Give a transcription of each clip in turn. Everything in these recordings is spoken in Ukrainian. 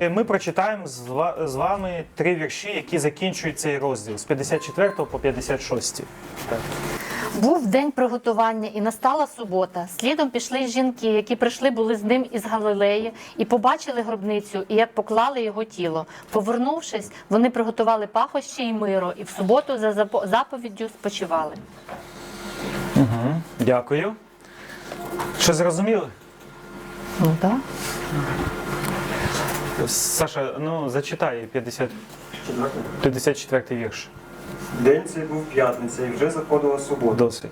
Ми прочитаємо з вами три вірші, які закінчують цей розділ з 54 по 56. Так. Був день приготування, і настала субота. Слідом пішли жінки, які прийшли були з ним із Галилеї, і побачили гробницю, і як поклали його тіло. Повернувшись, вони приготували пахощі і миро, і в суботу за заповіддю спочивали. Дякую. Що зрозуміли? Ну так. Саша, ну зачитай 50, 54 вірш. День цей був п'ятниця, і вже заходила субота. Досить.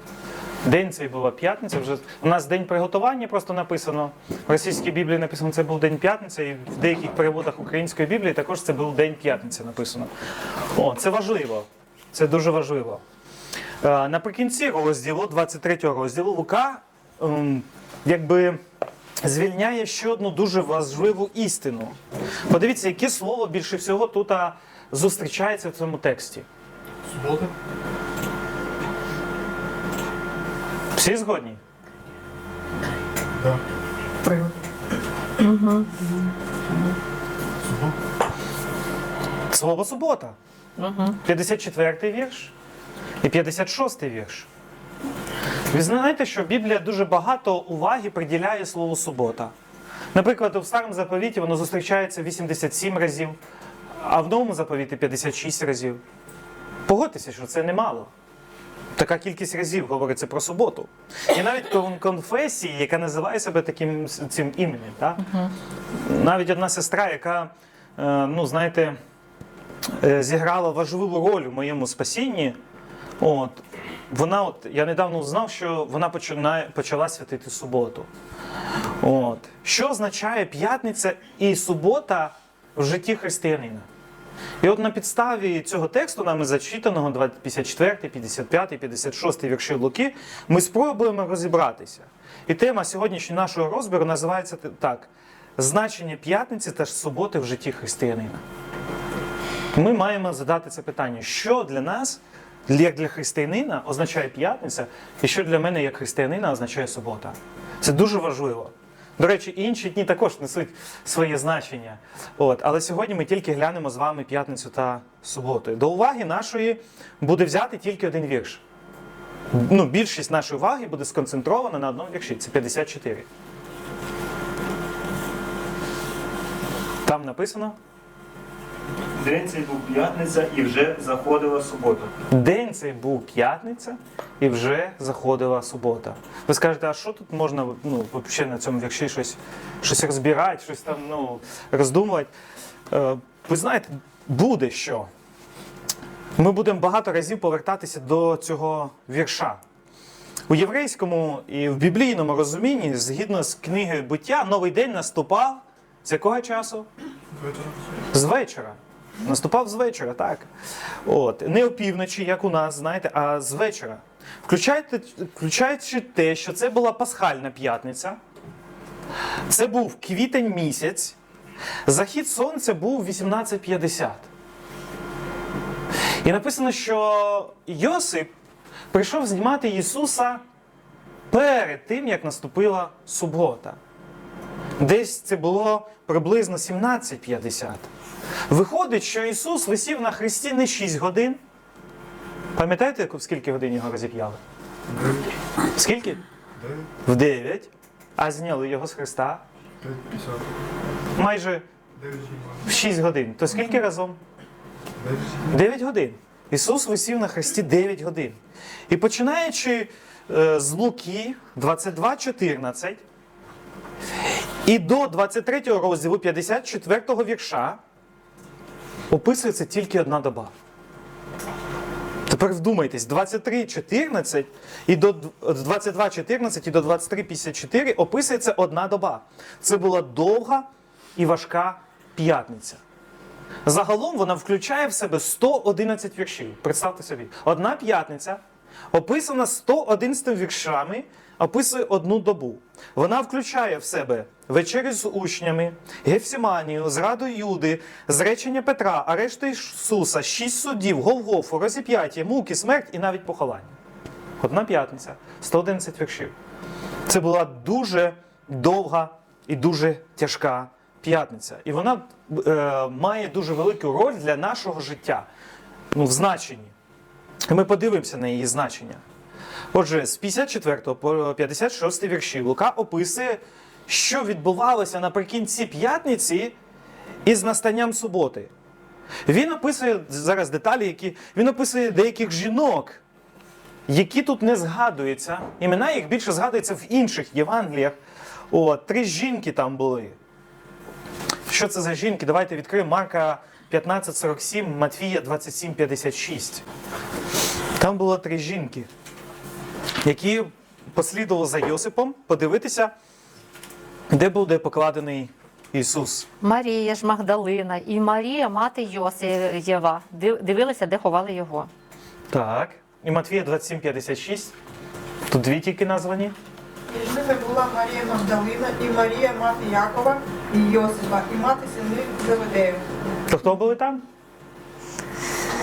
День цей була п'ятниця. Вже у нас день приготування просто написано. В російській біблії написано, це був день п'ятниця, і в деяких переводах української біблії також це був день п'ятниця написано. О, це важливо. Це дуже важливо. Е, Наприкінці розділу, 23 розділу, Лука ем, якби звільняє ще одну дуже важливу істину. Подивіться, яке слово більше всього тут зустрічається в цьому тексті. Субота? Всі згодні? Да. Привод. Слово субота. 54 вірш і 56 вірш. Ви знаєте, що Біблія дуже багато уваги приділяє слову субота. Наприклад, у старому заповіті воно зустрічається 87 разів, а в новому заповіті 56 разів. Погодьтеся, що це немало. Така кількість разів говориться про суботу. І навіть кон- конфесії, яка називає себе таким цим іменем. Так? Навіть одна сестра, яка, е, ну, знаєте, е, зіграла важливу роль у моєму спасінні. От, вона, от, я недавно узнав, що вона починає, почала святити суботу. От. Що означає п'ятниця і субота в житті християнина? І от на підставі цього тексту, нами зачитаного 54, 55, 56 вірші Луки, ми спробуємо розібратися. І тема сьогоднішнього нашого розбіру називається так: значення п'ятниці та суботи в житті християнина. Ми маємо задати це питання, що для нас, як для християнина, означає п'ятниця, і що для мене як християнина означає субота. Це дуже важливо. До речі, інші дні також несуть своє значення. От, але сьогодні ми тільки глянемо з вами п'ятницю та суботу. До уваги нашої буде взяти тільки один вірш. Ну, більшість нашої уваги буде сконцентрована на одному вірші. Це 54. Там написано. День цей був п'ятниця, і вже заходила субота. День цей був п'ятниця, і вже заходила субота. Ви скажете, а що тут можна ну, взагалі на цьому вірші щось, щось розбирати, щось там ну, роздумувати? Е, ви знаєте, буде що. Ми будемо багато разів повертатися до цього вірша. У єврейському і в біблійному розумінні, згідно з книги буття, новий день наступав з якого часу? Вечора. З вечора. Наступав з вечора, так. От. Не опівночі, як у нас, знаєте, а з вечора. Включайте, включаючи те, що це була пасхальна п'ятниця, це був квітень місяць, захід сонця був 18.50. І написано, що Йосип прийшов знімати Ісуса перед тим, як наступила субота. Десь це було приблизно 17.50. Виходить, що Ісус висів на хресті не 6 годин. Пам'ятаєте, в скільки годин його розіп'яли? Скільки? В 9. А зняли його з хреста П'ять п'ятдесят. майже в 6 годин. То скільки разом? 9 годин. Ісус висів на хресті 9 годин. І починаючи е, з Луки 22.14 і до 23 розділу 54 вірша описується тільки одна доба. Тепер вдумайтесь, 23.14 і до з 22.14 і до 23.54 описується одна доба. Це була довга і важка п'ятниця. Загалом вона включає в себе 111 віршів. Представте собі, одна п'ятниця описана 111 віршами, описує одну добу. Вона включає в себе вечерю з учнями, Гефсиманію, зраду Юди, зречення Петра, арешту Ісуса, шість суддів, Голгофу, розіп'яття, муки, смерть і навіть поховання. Одна п'ятниця, 111 віршів. Це була дуже довга і дуже тяжка п'ятниця, і вона е, має дуже велику роль для нашого життя. Ну, в значенні. І ми подивимося на її значення. Отже, з 54 по 56 вірші Лука описує, що відбувалося наприкінці п'ятниці із настанням суботи. Він описує зараз деталі, які він описує деяких жінок, які тут не згадуються. Імена їх більше згадуються в інших Євангеліях. О, три жінки там були. Що це за жінки? Давайте відкриємо Марка 15:47, Матфія 27:56. Там було три жінки, які послідували за Йосипом подивитися, де буде покладений Ісус. Марія ж Магдалина і Марія, мати Йосиєва, дивилися, де ховали його. Так. І Матвія 27:56. Тут дві тільки названі. Між ними була Марія Магдалина і Марія мати Якова і Йосипа, і мати сини Заведею. То хто були там?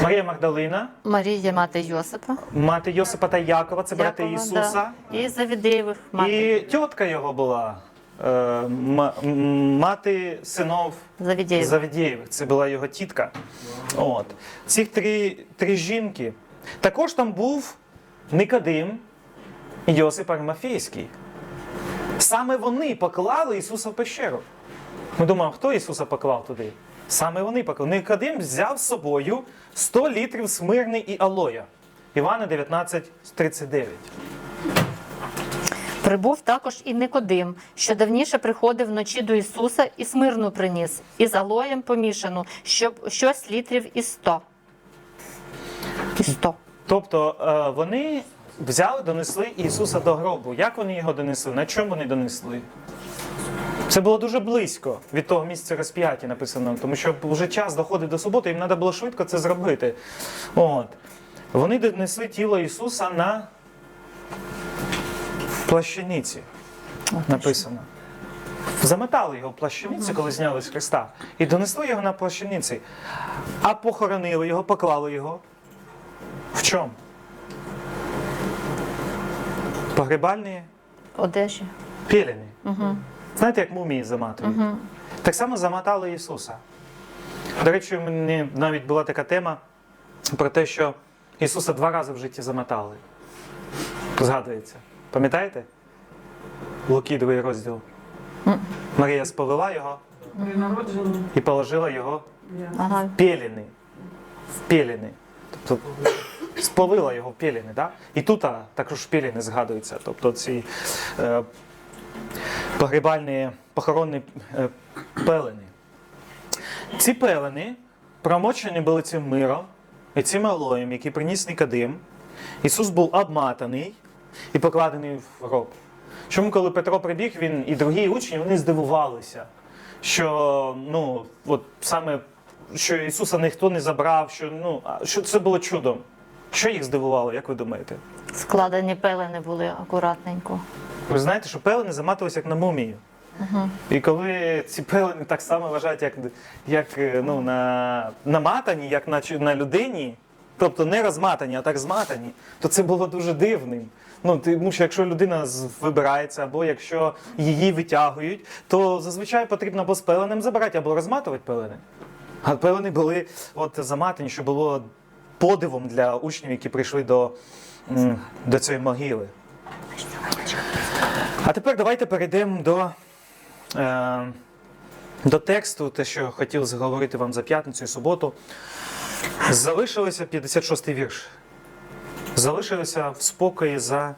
Марія Магдалина, Марія, мати Йосипа, мати Йосипа та Якова, це брати Якова, Ісуса. да. і Завідеєвих мати І тітка його була. е, м- м- Мати синов Завідеєвих. Завідєєвих. Це була його тітка. От. Ці три, три жінки. Також там був Никодим і Йосип Армафейський. Саме вони поклали Ісуса в пещеру. Ми думаємо, хто Ісуса поклав туди? Саме вони поклали. Никодим взяв з собою 100 літрів смирни і алоя. Івана 19,39. Прибув також і Никодим, що давніше приходив вночі до Ісуса і смирну приніс, і з алоєм помішану, щоб щось літрів і сто. І сто. Тобто е, вони взяли, донесли Ісуса до гробу. Як вони його донесли? На чому вони донесли? Це було дуже близько від того місця розп'яття написано, тому що вже час доходить до суботи, їм треба було швидко це зробити. От. Вони донесли тіло Ісуса на плащаниці. Написано. Замотали його в плащаниці, коли зняли з Христа, і донесли його на плащаниці, а похоронили його, поклали його. В чому? Погребальні Одежі. пілені. Знаєте, як мумії заматують? Так само замотали Ісуса. До речі, у мене навіть була така тема про те, що Ісуса два рази в житті замотали. Згадується. Пам'ятаєте? Луки, другий розділ. Марія сповела його і положила його Ага. в пелени. В пелени. Тобто сповила його в пелени, да? І тут а, також пелени згадуються. Тобто ці е, погребальні похоронні е, пелени. Ці пелени промочені були цим миром і цим алоєм, який приніс Никодим. Ісус був обматаний і покладений в гроб. Чому, коли Петро прибіг, він і другі учні вони здивувалися, що ну, от саме що Ісуса ніхто не забрав, що, ну, що це було чудом. Що їх здивувало, як ви думаєте? Складені пелени були акуратненько. Ви знаєте, що пелени заматувалися як на мумію. І коли ці пелени так само вважають, як, як е, ну, на, наматані, як на, на людині, тобто не розматані, а так зматані, то це було дуже дивним. Ну, тому що якщо людина вибирається, або якщо її витягують, то зазвичай потрібно або з пеленем забирати, або розматувати пелени. А пелени були от заматані, що було подивом для учнів, які прийшли до, до цієї могили. А тепер давайте перейдемо до, е, до тексту, те, що хотів заговорити вам за п'ятницю і суботу. Залишилося 56-й вірш. Залишилося в спокої за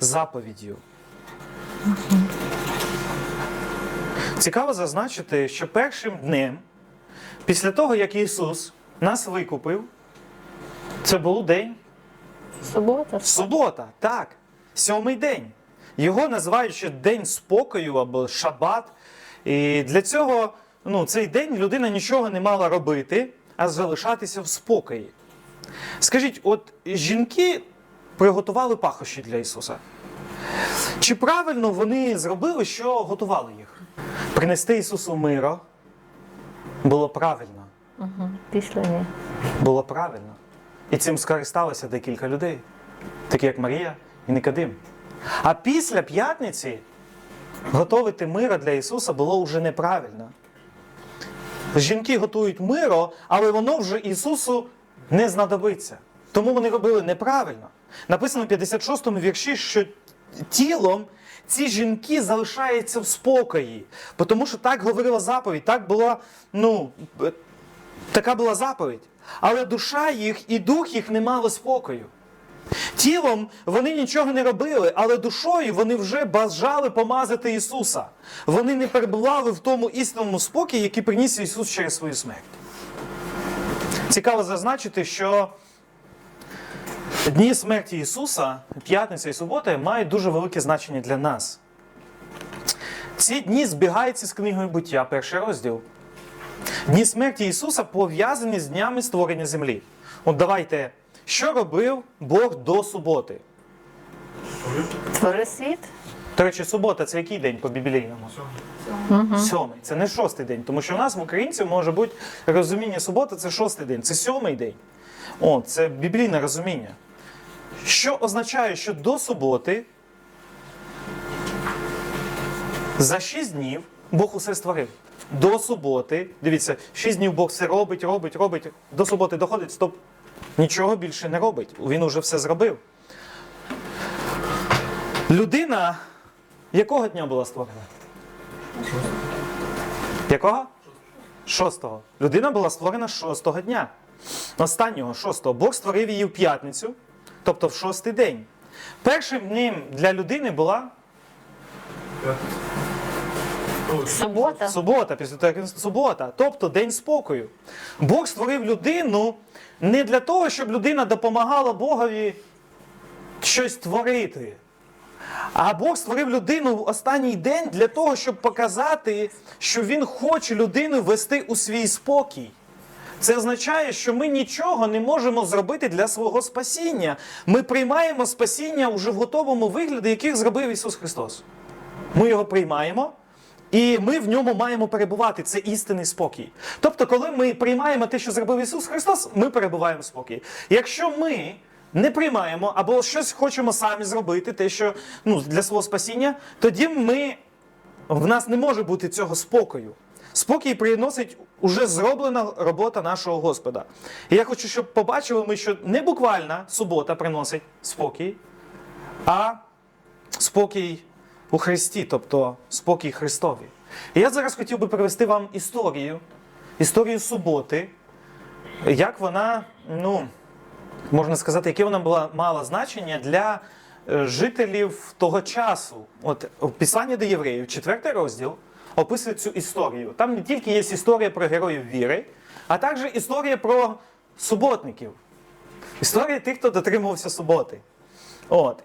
заповіддю. Цікаво зазначити, що першим днем, після того, як Ісус нас викупив, це був день Субота. Субота, так, сьомий день. Його називають ще день спокою або шабат. І для цього ну, цей день людина нічого не мала робити, а залишатися в спокої. Скажіть, от жінки приготували пахощі для Ісуса. Чи правильно вони зробили, що готували їх? Принести Ісусу миро було правильно. Угу. Пішли ні. Було правильно. І цим скористалося декілька людей, такі як Марія і Никодим. А після п'ятниці готовити мира для Ісуса було вже неправильно. Жінки готують миро, але воно вже Ісусу не знадобиться. Тому вони робили неправильно. Написано в 56-му вірші, що тілом ці жінки залишаються в спокої. Тому що так говорила заповідь, так була, ну, така була заповідь. Але душа їх і дух їх не мали спокою. Тілом вони нічого не робили, але душою вони вже бажали помазати Ісуса. Вони не перебували в тому істинному спокій, який приніс Ісус через свою смерть. Цікаво зазначити, що дні смерті Ісуса, п'ятниця і субота, мають дуже велике значення для нас. Ці дні збігаються з книгою буття, перший розділ. Дні смерті Ісуса пов'язані з днями створення землі. От давайте, що робив Бог до суботи? Твори світ. До речі, субота це який день по біблійному? Сьомий. Це не шостий день, тому що в нас в українців може бути розуміння суботи це шостий день, це сьомий день. О, це біблійне розуміння. Що означає, що до суботи за шість днів Бог усе створив. До суботи, дивіться, шість днів Бог все робить, робить, робить. До суботи доходить, стоп. Нічого більше не робить. Він уже все зробив. Людина якого дня була створена? Якого? Шостого. Людина була створена шостого дня. Останнього шостого. Бог створив її в п'ятницю, тобто в шостий день. Першим днем для людини була Субота. субота, після субота, тобто день спокою. Бог створив людину не для того, щоб людина допомагала Богові щось творити. А Бог створив людину в останній день для того, щоб показати, що Він хоче людину вести у свій спокій. Це означає, що ми нічого не можемо зробити для свого спасіння. Ми приймаємо спасіння уже в готовому вигляді, яких зробив Ісус Христос. Ми його приймаємо, і ми в ньому маємо перебувати. Це істинний спокій. Тобто, коли ми приймаємо те, що зробив Ісус Христос, ми перебуваємо в спокій. Якщо ми не приймаємо або щось хочемо самі зробити, те, що ну, для свого спасіння, тоді ми, в нас не може бути цього спокою. Спокій приносить уже зроблена робота нашого Господа. І я хочу, щоб побачили ми, що не буквально субота приносить спокій, а спокій у Христі, тобто спокій Христові. І я зараз хотів би привести вам історію, історію суботи, як вона, ну, можна сказати, яке вона була мала значення для е, жителів того часу. От в Писанні до євреїв, четвертий розділ, описує цю історію. Там не тільки є історія про героїв віри, а також історія про суботників. Історія тих, хто дотримувався суботи. От.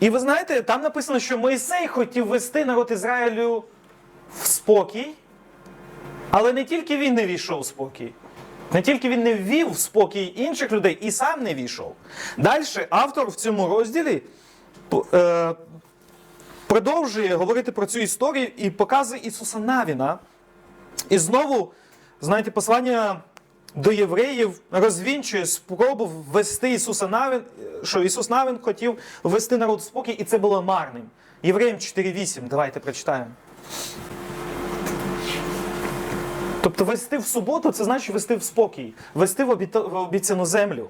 І ви знаєте, там написано, що Мойсей хотів вести народ Ізраїлю в спокій, але не тільки він не війшов в спокій, не тільки він не ввів в спокій інших людей і сам не війшов. Далі автор в цьому розділі е, продовжує говорити про цю історію і показує Ісуса Навіна. І знову, знаєте, послання до євреїв розвінчує спробу ввести Ісуса Навин, що Ісус Навин хотів ввести народ в спокій, і це було марним. Євреям 4.8, давайте прочитаємо. Тобто вести в суботу це значить вести в спокій, вести в, обіцяну землю.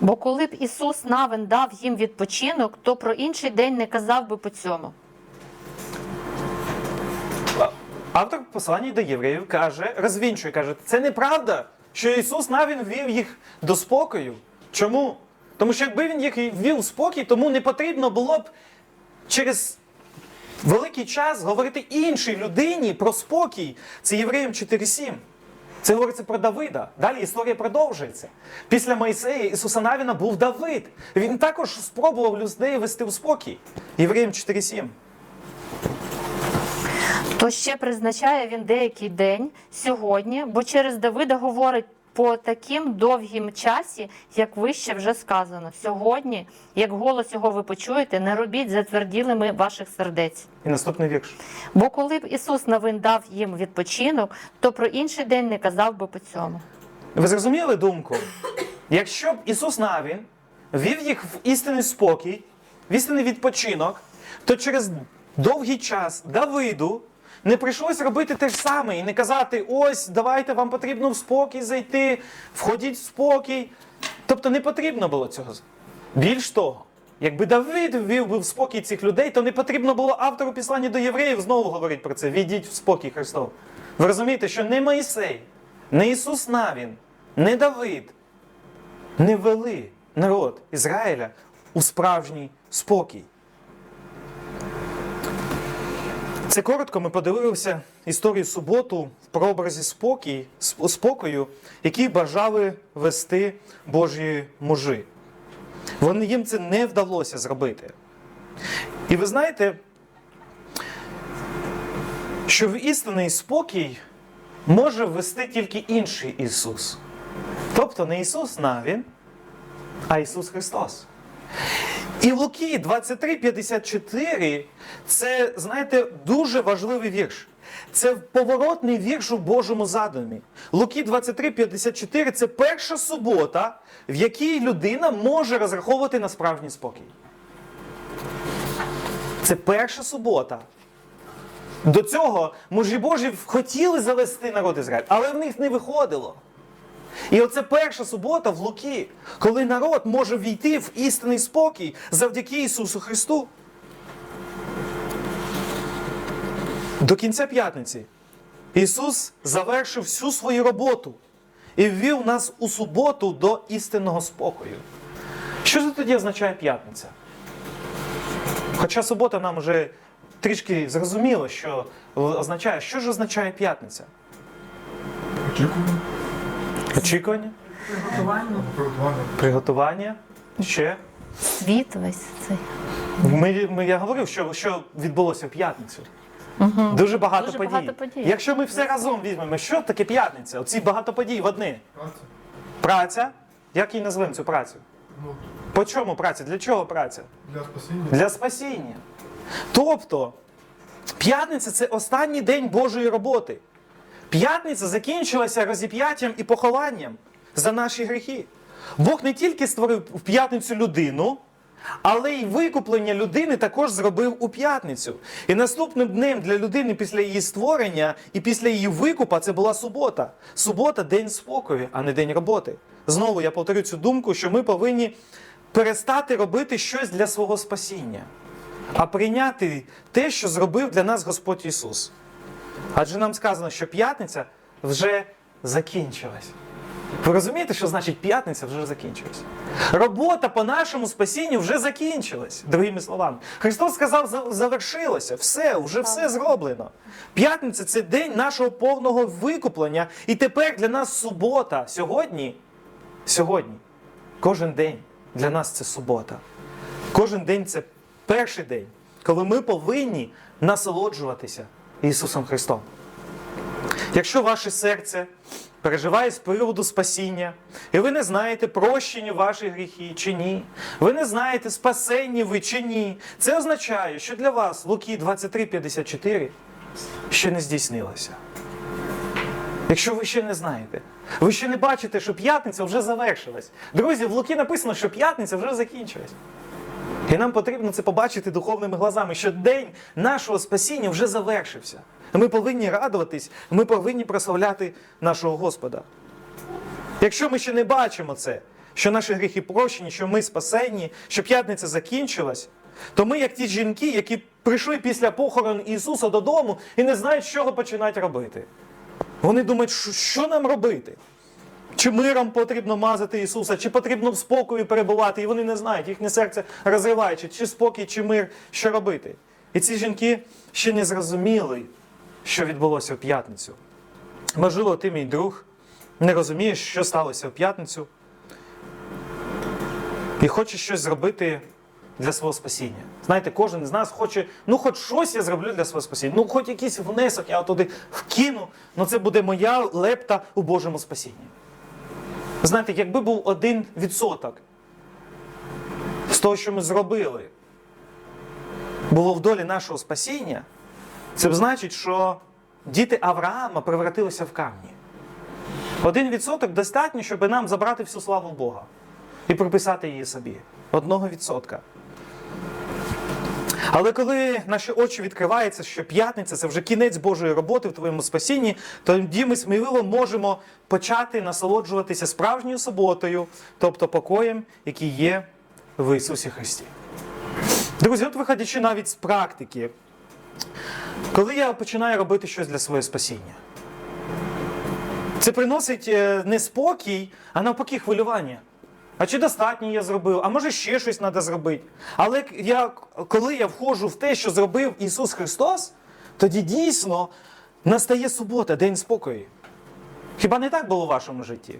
Бо коли б Ісус навин дав їм відпочинок, то про інший день не казав би по цьому. Автор послання до євреїв каже, розвінчує, каже, це неправда, що Ісус навін вів їх до спокою. Чому? Тому що якби він їх ввів в спокій, тому не потрібно було б через великий час говорити іншій людині про спокій. Це Євреям 4.7. Це говориться про Давида. Далі історія продовжується. Після Моїсея Ісуса Навіна був Давид. Він також спробував людей вести в спокій. Євреям 4.7. То ще призначає він деякий день сьогодні, бо через Давида говорить по таким довгім часі, як вище вже сказано. Сьогодні, як голос його ви почуєте, не робіть затверділими ваших сердець. І наступний вірш. Бо коли б Ісус новин дав їм відпочинок, то про інший день не казав би по цьому. Ви зрозуміли думку? Якщо б Ісус Навін вів їх в істинний спокій, в істинний відпочинок, то через довгий час Давиду не прийшлось робити те ж саме і не казати: ось, давайте вам потрібно в спокій зайти, входіть в спокій. Тобто не потрібно було цього. Більш того, якби Давид ввів би в спокій цих людей, то не потрібно було автору післання до євреїв знову говорити про це. Відіть в спокій Христов. Ви розумієте, що не Моїсей, не Ісус Навін, не Давид не вели народ Ізраїля у справжній спокій. Це коротко ми подивилися історію суботу в прообразі спокій, спокою, який бажали вести Божі мужі. Вони їм це не вдалося зробити. І ви знаєте, що в істинний спокій може ввести тільки інший Ісус. Тобто не Ісус Навін, а Ісус Христос. І в Луки 23:54 це, знаєте, дуже важливий вірш. Це поворотний вірш у Божому задумі. Луки 23:54 це перша субота, в якій людина може розраховувати на справжній спокій. Це перша субота. До цього мужі Божі хотіли завести народ Ізраїль, але в них не виходило. І оце перша субота в Луки, коли народ може війти в істинний спокій завдяки Ісусу Христу. До кінця п'ятниці Ісус завершив всю свою роботу і ввів нас у суботу до істинного спокою. Що це тоді означає п'ятниця? Хоча субота нам вже трішки зрозуміло, що означає, що ж означає п'ятниця? Очікування. Очікування, Приготування. приготування, ще. Світ весь цей. Ми, ми, я говорив, що, що відбулося в п'ятницю. Дуже багато Дуже подій. багато подій. Якщо ми все разом візьмемо, що таке п'ятниця? Оці багато подій в одне. Праця. Праця. Як її назвемо цю працю? Ну, По чому праця? Для чого праця? для спасіння. Для спасіння. Тобто, п'ятниця це останній день Божої роботи. П'ятниця закінчилася розіп'яттям і похованням за наші гріхи. Бог не тільки створив в п'ятницю людину, але й викуплення людини також зробив у п'ятницю. І наступним днем для людини після її створення і після її викупа це була субота. Субота день спокою, а не день роботи. Знову я повторю цю думку, що ми повинні перестати робити щось для свого спасіння, а прийняти те, що зробив для нас Господь Ісус. Адже нам сказано, що п'ятниця вже закінчилась. Ви розумієте, що значить п'ятниця вже закінчилась? Робота по нашому спасінню вже закінчилась, другими словами. Христос сказав, «За- завершилося, все, вже все зроблено. П'ятниця це день нашого повного викуплення. І тепер для нас субота. Сьогодні, сьогодні, кожен день для нас це субота. Кожен день це перший день, коли ми повинні насолоджуватися Ісусом Христом. Якщо ваше серце переживає з приводу спасіння, і ви не знаєте прощення ваших гріхів чи ні, ви не знаєте, спасенні ви чи ні, це означає, що для вас Луки 23:54 ще не здійснилося. Якщо ви ще не знаєте, ви ще не бачите, що п'ятниця вже завершилась. Друзі, в Луки написано, що п'ятниця вже закінчилась. І нам потрібно це побачити духовними глазами, що день нашого спасіння вже завершився. Ми повинні радуватись, ми повинні прославляти нашого Господа. Якщо ми ще не бачимо це, що наші гріхи прощені, що ми спасенні, що п'ятниця закінчилась, то ми, як ті жінки, які прийшли після похорон Ісуса додому і не знають, з чого починати робити. Вони думають, що нам робити? Чи миром потрібно мазати Ісуса, чи потрібно в спокої перебувати, і вони не знають, їхнє серце розриваючи, чи спокій, чи мир, що робити. І ці жінки ще не зрозуміли, що відбулося в п'ятницю. Можливо, ти, мій друг, не розумієш, що сталося в п'ятницю, і хочеш щось зробити для свого спасіння. Знаєте, кожен з нас хоче, ну хоч щось я зроблю для свого спасіння, ну хоч якийсь внесок я туди вкину, ну це буде моя лепта у Божому спасінні. Знаєте, якби був один відсоток з того, що ми зробили, було в долі нашого спасіння, це б значить, що діти Авраама превратилися в камні. Один відсоток достатньо, щоб нам забрати всю славу Бога і приписати її собі. Одного відсотка. Але коли наші очі відкриваються, що п'ятниця це вже кінець Божої роботи в твоєму спасінні, тоді ми сміливо можемо почати насолоджуватися справжньою суботою, тобто покоєм, який є в Ісусі Христі. Друзі, от виходячи навіть з практики, коли я починаю робити щось для свого спасіння, це приносить е, не спокій, а навпаки хвилювання. А чи достатньо я зробив? А може ще щось треба зробити? Але я, коли я входжу в те, що зробив Ісус Христос, тоді дійсно настає субота, день спокою. Хіба не так було в вашому житті?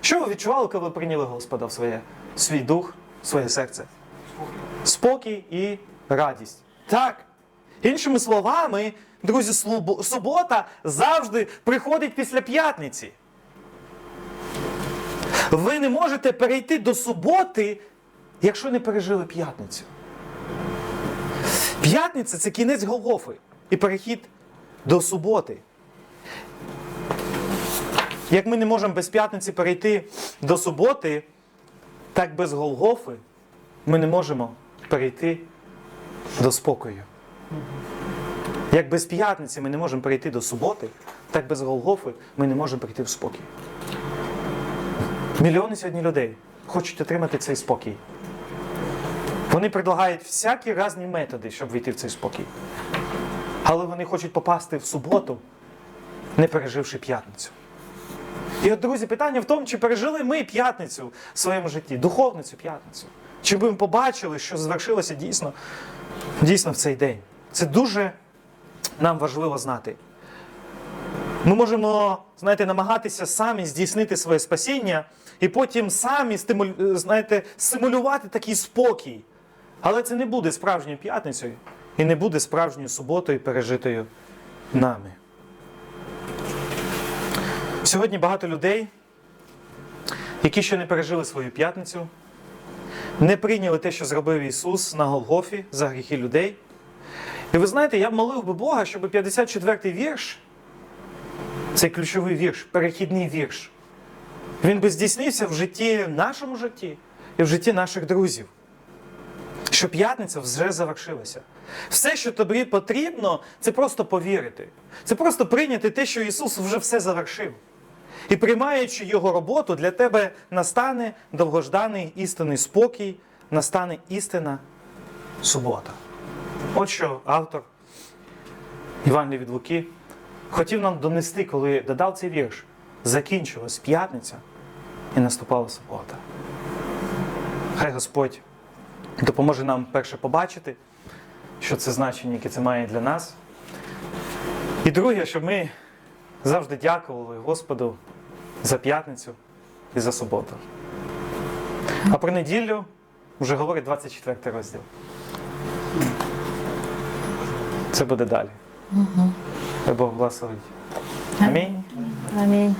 Що ви відчували, коли ви прийняли Господа в своє, свій дух, в своє серце? Спокій і радість. Так. Іншими словами, друзі, субота завжди приходить після п'ятниці. Ви не можете перейти до суботи, якщо не пережили п'ятницю. П'ятниця це кінець Голгофи і перехід до суботи. Як ми не можемо без п'ятниці перейти до суботи, так без Голгофи ми не можемо перейти до спокою. Як без п'ятниці ми не можемо перейти до суботи, так без Голгофи ми не можемо перейти в спокій. Мільйони сьогодні людей хочуть отримати цей спокій. Вони предлагають всякі різні методи, щоб війти в цей спокій. Але вони хочуть попасти в суботу, не переживши п'ятницю. І от, друзі, питання в тому, чи пережили ми п'ятницю в своєму житті, духовну цю п'ятницю. Чи ми побачили, що звершилося дійсно, дійсно в цей день. Це дуже нам важливо знати. Ми можемо, знаєте, намагатися самі здійснити своє спасіння і потім самі стимулю, знаєте, симулювати такий спокій. Але це не буде справжньою п'ятницею і не буде справжньою суботою, пережитою нами. Сьогодні багато людей, які ще не пережили свою п'ятницю, не прийняли те, що зробив Ісус на Голгофі за гріхи людей. І ви знаєте, я б молив би Бога, щоб 54-й вірш, цей ключовий вірш, перехідний вірш, він би здійснився в житті, в нашому житті і в житті наших друзів. Що п'ятниця вже завершилася. Все, що тобі потрібно, це просто повірити. Це просто прийняти те, що Ісус вже все завершив. І приймаючи Його роботу, для тебе настане довгожданий істинний спокій, настане істина субота. От що автор Іван від Луки хотів нам донести, коли додав цей вірш. Закінчилась п'ятниця і наступала субота. Хай Господь допоможе нам перше побачити, що це значення, яке це має для нас. І друге, щоб ми завжди дякували Господу за п'ятницю і за суботу. А про неділю вже говорить 24 розділ. Це буде далі. Хай Бог благословить. Амінь. Амінь.